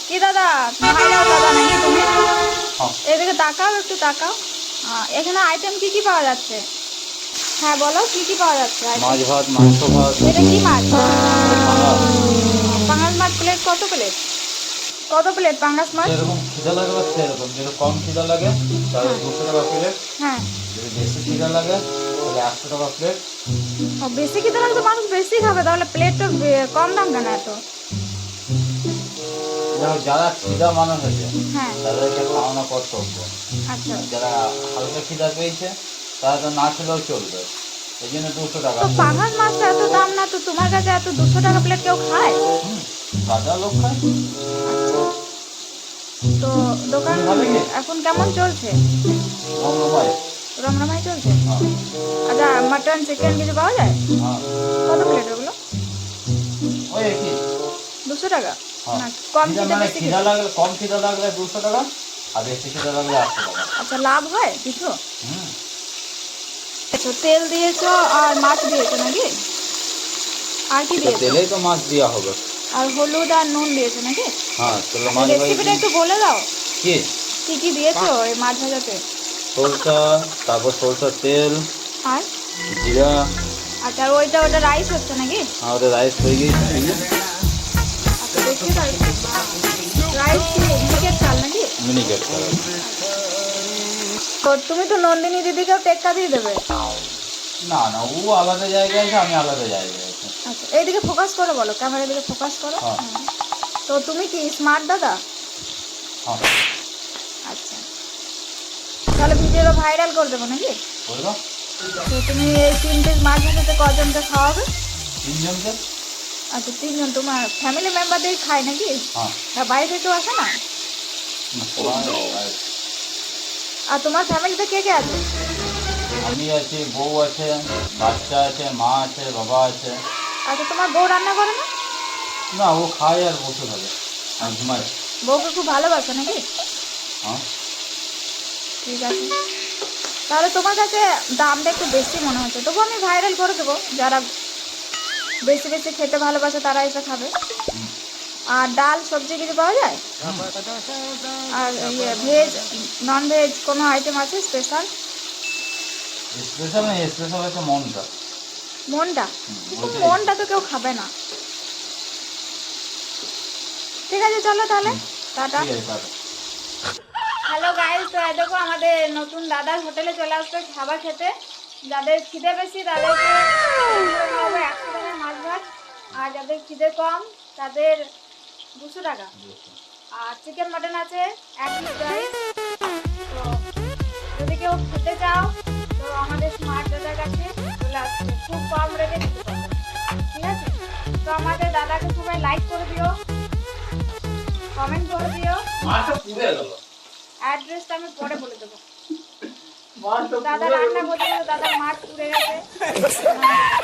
কি দাদা? ভাইরাল দাদা নাকি তুমি? হ্যাঁ। এদিকে তাকাও একটু তাকাও। এখানে আইটেম কি কি পাওয়া যাচ্ছে? হ্যাঁ বলো কি কি পাওয়া যাচ্ছে মাছ ভাত মাংস ভাত। এটা কি মাছ? পাঙাশ। মাছ প্লেট কত প্লেট কত প্লেট পাঙ্গাস মাছ? যেরকম খিদা লাগবে সেরকম। যদি কম খিদা লাগে তাহলে দুশো টাকা প্লেট হ্যাঁ। যদি বেশি খিদা লাগে তাহলে একশো টাকা প্লেট বেশি খেতে লাগলে তো মানুষ বেশি খাবে তাহলে প্লেটটা কম দাম কেন এত? যারা খিদা মানুষ আছে হ্যাঁ। তাদেরকে খাওয়ানো কর্তব্য। আচ্ছা। যারা হালকা খিদা পেয়েছে তারা তো না খেলেও চলবে। এই জন্য দুশো টাকা। পাঙ্গাস মাছটা এত দাম না তো তোমার কাছে এত দুশো টাকা প্লেট কেউ খায়? হুম, লোক খায়। তো দোকান এখন কেমন চলছে? রমরমাই। চলছে? হ্যাঁ। আচ্ছা মাটন চিকেন কিছু পাওয়া যায়? হ্যাঁ। কত প্লেট ওগুলো? দুশো টাকা? কম খিদা বেশি খিদা লাগলে কম খিদা লাগলে দুশো টাকা আর বেশি খিদা লাগলে একশো টাকা। আচ্ছা লাভ হয় কিছু? হুম। আচ্ছা তেল দিয়েছ আর মাছ দিয়েছ নাকি? আর কি দিয়েছ? তেলেই তো মাছ দেওয়া হবে। আর হলুদ আর নুন দিয়েছ নাকি? হ্যাঁ তেলে মাছ রেসিপিটা একটু বলে দাও। কি? কি কি দিয়েছ এই মাছ ভাজাতে? সরষা তারপর সরষার তেল। আর? জিরা। আচ্ছা ওইটা ওটা রাইস হচ্ছে নাকি? আর ওটা রাইস হয়ে গিয়েছে। তুমি তো নন্দিনী দিদিকেও টেক্কা দিয়ে দেবে। না না ও আলাদা জায়গায় আছে আমি আলাদা জায়গায় আছি। আচ্ছা এইদিকে ফোকাস করো বলো ক্যামেরার দিকে ফোকাস করো। হ্যাঁ। তো তুমি কি স্মার্ট দাদা? হ্যাঁ। আচ্ছা। তাহলে ভিডিওটা ভাইরাল করে দেবো নাকি? তো তুমি এই তিন পিস মাছ ভাজাতে কজনকে খাওয়াবে? তিনজনকে? আচ্ছা তিনজন তোমার ফ্যামিলি মেম্বারদের খায় নাকি? হ্যাঁ। না বাইরে থেকেও আসে না? আর আর তোমার ফ্যামিলিতে কে কে আছে? আমি আছি বউ আছে বাচ্চা আছে মা আছে বাবা আছে। আচ্ছা তোমার বউ রান্না করে না? না ও খায় আর বসে থাকে আর ঘুমায়। বউকে খুব ভালোবাসে নাকি? হ্যাঁ। ঠিক আছে। তাহলে তোমার কাছে দামটা একটু বেশি মনে হচ্ছে। তবু আমি ভাইরাল করে দেবো যারা বেশি বেশি খেতে ভালোবাসে তারা এসে খাবে। আর ডাল সবজি কিছু পাওয়া যায়? আর ইয়ে ভেজ নন ভেজ কোনো আইটেম আছে স্পেশাল স্পেশাল না স্পেশাল হচ্ছে মনটা মনটা। মনটা তো কেউ খাবে না। ঠিক আছে চলো তাহলে। টাটা। হ্যালো গাইস তো দেখো আমাদের নতুন দাদার হোটেলে চলে আসবে খাবার খেতে। যাদের খিদে বেশি তাদেরকে একশো আর যাদের খিদে কম তাদের দুশো টাকা। আর চিকেন মাটন আছে এক যদি কেউ খেতে চাও তো আমাদের স্মার্ট দাদার কাছে চলে আসবে। খুব কম রেটে ঠিক আছে? তো আমাদের দাদাকে সবাই লাইক করে দিও। কমেন্ট করে দিও। অ্যাড্রেসটা আমি পরে বলে দেবো। দাদা রান্না করতে দাদার মাছ পুড়ে গেছে।